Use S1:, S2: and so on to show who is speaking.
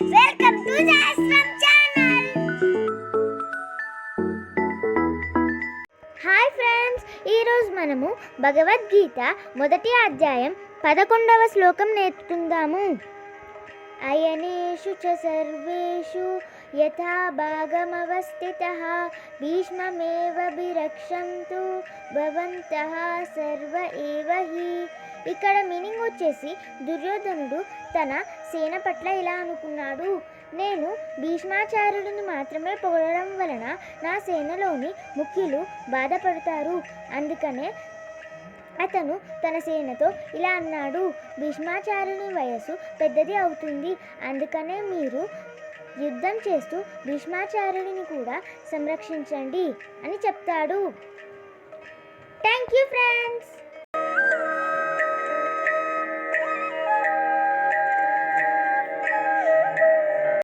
S1: Welcome to జాస్వం channel hi friends ఈరోజు మనము భగవద్గీత మొదటి అధ్యాయం పదకొండవ శ్లోకం నేర్చుకుందాము. అయనేషు చ సర్వేషు యథా భాగమవస్థితః భీష్మమేవ విరక్షంతు భవంతః సర్వ ఏవ హి ఇక్కడ మీనింగ్ వచ్చేసి దుర్యోధనుడు తన సేన పట్ల ఇలా అనుకున్నాడు. నేను భీష్మాచార్యుడిని మాత్రమే పొగడడం వలన నా సేనలోని ముఖ్యులు బాధపడతారు. అందుకనే అతను తన సేనతో ఇలా అన్నాడు. భీష్మాచార్యుని వయస్సు పెద్దది అవుతుంది. అందుకనే మీరు యుద్ధం చేస్తూ భీష్మాచార్యుడిని కూడా సంరక్షించండి అని చెప్తాడు. Thank you friends!